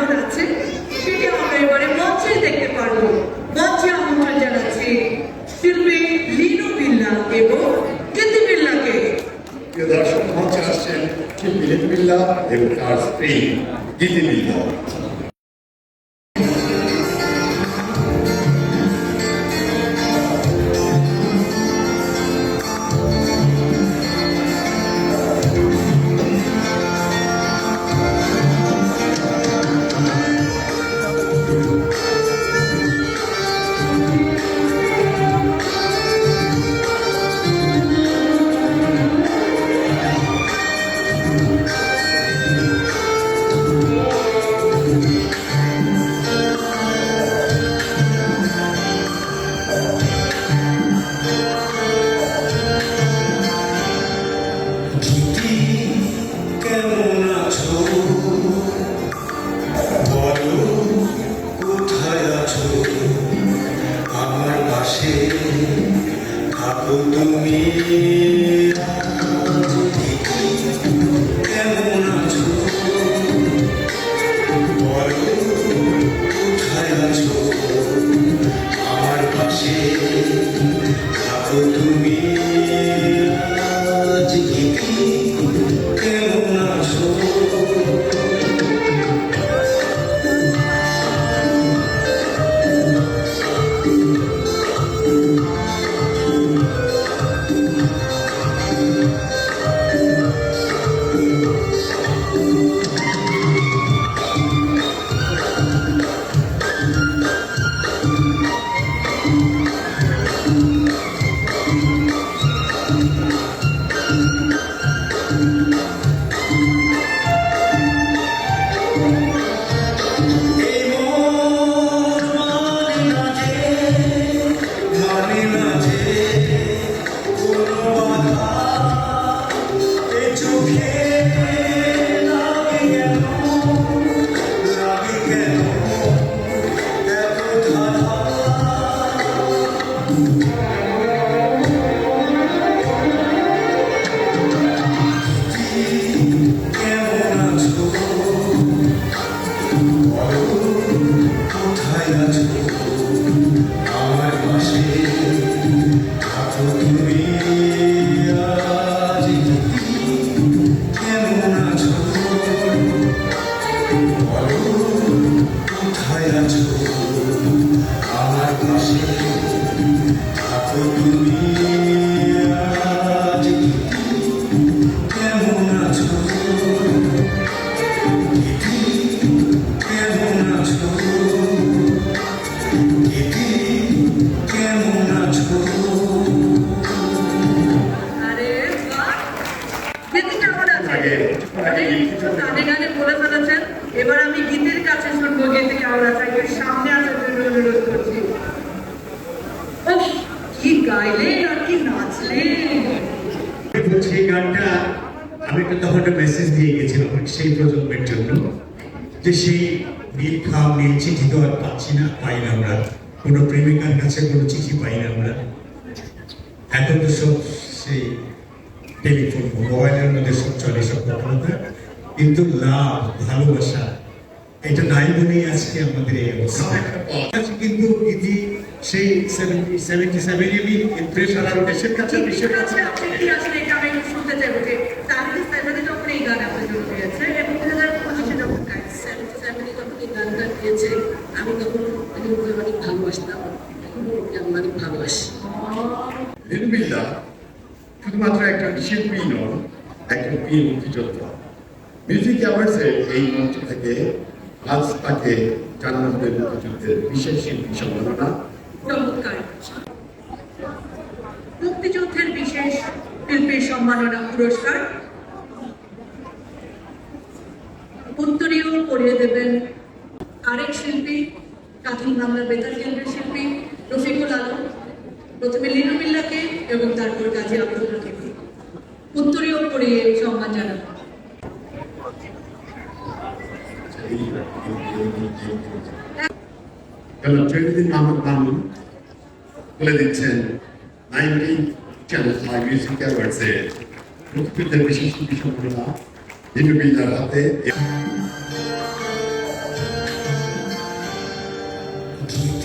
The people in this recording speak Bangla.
কেমন আছে, সেটা আমরা এবারে মঞ্চে দেখতে পারব। মঞ্চে আমন্ত্রণ জানাচ্ছি শিল্পী লিনু বিল্লা এবং কীর্তি বিল্লাকে। দর্শক, মঞ্চে আসছেন শিল্পী লিনু বিল্লা এবং তার স্ত্রী গীতি বিল্লা। এই কেমন এবার আমি গীতির কাছে শুনব গীতি কেমন সামনে আসার জন্য অনুরোধ করছি কি গাইলেন আর কি নাচলেন গানটা আমি একটা তখন একটা মেসেজ দিয়ে গেছিলাম সেই প্রজন্মের জন্য যে সেই নীল খাম, নীল চিঠি তো আর পাচ্ছি না, পাই না আমরা। কোনো প্রেমিকার কাছে কোনো চিঠি পাই না আমরা। এখন তো সব সেই টেলিফোন মোবাইলের মধ্যে সব চলে সব কথাবার্তা। কিন্তু লাভ, ভালোবাসা, এটা নাই বলেই আজকে আমাদের এই অবস্থা। কিন্তু ইতি সেই সেভেন্টি সেভেন্টি সেভেন এমনি প্রেশার আর দেশের কাছে দেশের কাছে শুনতে চাইব যে তাহলে সেভেনে যখন এই গান আপনার জন্য হয়েছে এবং দু হাজার পঁচিশে যখন সেভেন্টি সেভেনে যখন এই গানটা দিয়েছে আমি তখন মানে ওকে অনেক ভালোবাসতাম এখন ওকে আমি অনেক ভালোবাসি লিটু শুধুমাত্র একজন শিল্পী নন, একজন প্রিয় মুক্তিযোদ্ধা মিউজিক অ্যাওয়ার্ডসে এই মঞ্চ থেকে আজ তাকে জানানো মুক্তিযুদ্ধের বিশেষ শিল্পী সম্মাননা। মুক্তিযুদ্ধের বিশেষ শিল্পীর সম্মাননা পুরস্কার। উত্তরীয় পড়িয়ে দেবেন আরেক শিল্পী কাঠিন বাংলা বেতার কেন্দ্রের শিল্পী রফিকুল আলম। প্রথমে লিনুবিল্লাকে এবং তারপর কাজী আব্দুল হাকিমকে। উত্তরীয় পড়িয়ে সম্মান জানানো। বলে দিচ্ছেন হাতে। Thank you.